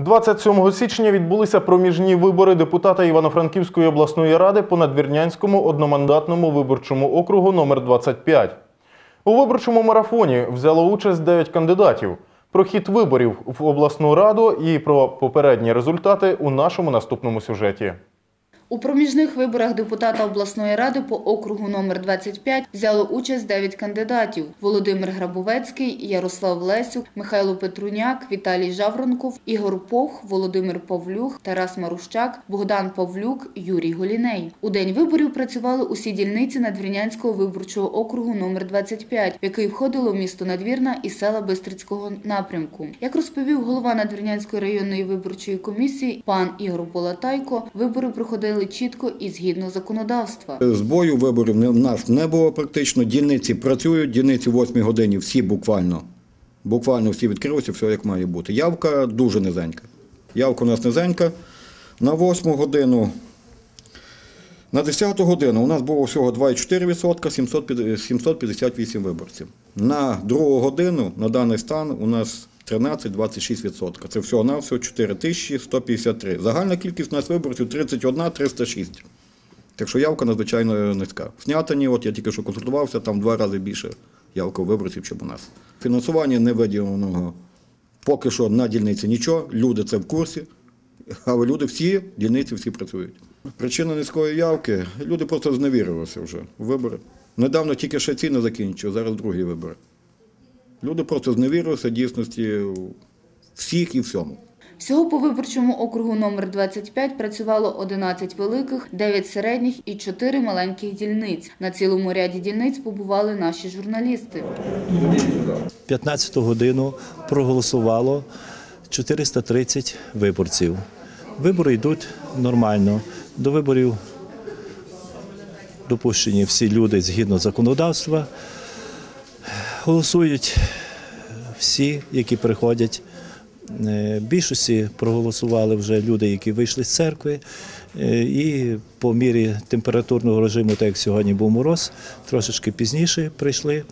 27 січня відбулися проміжні вибори депутата Івано-Франківської обласної ради по надвірнянському одномандатному виборчому округу номер 25. У виборчому марафоні взяло участь 9 кандидатів. Про хід виборів в обласну раду і про попередні результати у нашому наступному сюжеті. У проміжних виборах депутата обласної ради по округу номер 25 взяло участь 9 кандидатів: Володимир Грабовецький, Ярослав Лесюк, Михайло Петруняк, Віталій Жавронков, Ігор Пох, Володимир Павлюх, Тарас Марущак, Богдан Павлюк, Юрій Голіней. У день виборів працювали усі дільниці Надвірнянського виборчого округу номер 25, в який входило місто Надвірна і села Бистрицького напрямку. Як розповів голова Надвірнянської районної виборчої комісії пан Ігор Полатайко, вибори проходили чітко і згідно законодавства. Збою виборів в нас не було практично. Дільниці працюють, дільниці в 8 годині всі буквально, буквально всі відкрилися, все як має бути. Явка дуже низенька. Явка у нас низенька. На 8 годину, на 10 годину у нас було всього 2,4%, 750 758 виборців. На 2 годину на даний стан у нас 13-26%. Це всього-навсього 4153. Загальна кількість у нас виборців 31 306. Так що явка надзвичайно низька. В Снятині, от я тільки що консультувався, там два рази більше явка виборців, ніж у нас. Фінансування не виділеного поки що на дільниці нічого, люди це в курсі, але люди всі, дільниці всі працюють. Причина низької явки, люди просто зневірилися вже в вибори. Недавно тільки ще ціни закінчили, зараз другі вибори. Люди просто зневірилися дійсності всіх і всьому. Всього по виборчому округу номер 25 працювало 11 великих, 9 середніх і 4 маленьких дільниць. На цілому ряді дільниць побували наші журналісти. 15 годину проголосувало 430 виборців. Вибори йдуть нормально. До виборів допущені всі люди згідно законодавства. Голосують всі, які приходять. Е, Більшості проголосували вже люди, які вийшли з церкви. Е, І по мірі температурного режиму, так як сьогодні був мороз, трошечки пізніше прийшли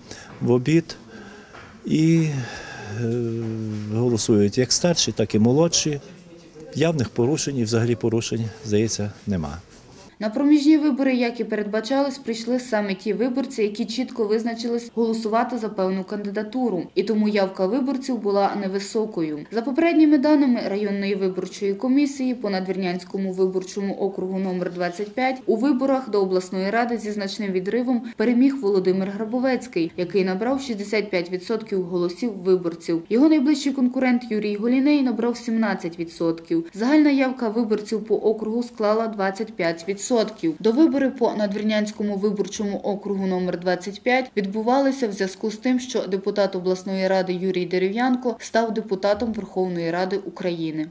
в обід і е, голосують як старші, так і молодші. Явних порушень і взагалі порушень, здається, нема. На проміжні вибори, як і передбачалось, прийшли саме ті виборці, які чітко визначились голосувати за певну кандидатуру, і тому явка виборців була невисокою. За попередніми даними районної виборчої комісії по надвірнянському виборчому округу номер 25 у виборах до обласної ради зі значним відривом переміг Володимир Грабовецький, який набрав 65% голосів виборців. Його найближчий конкурент Юрій Голіней набрав 17%. Загальна явка виборців по округу склала 25%. До вибори по надвірнянському виборчому округу номер 25 відбувалися в зв'язку з тим, що депутат обласної ради Юрій Дерев'янко став депутатом Верховної Ради України.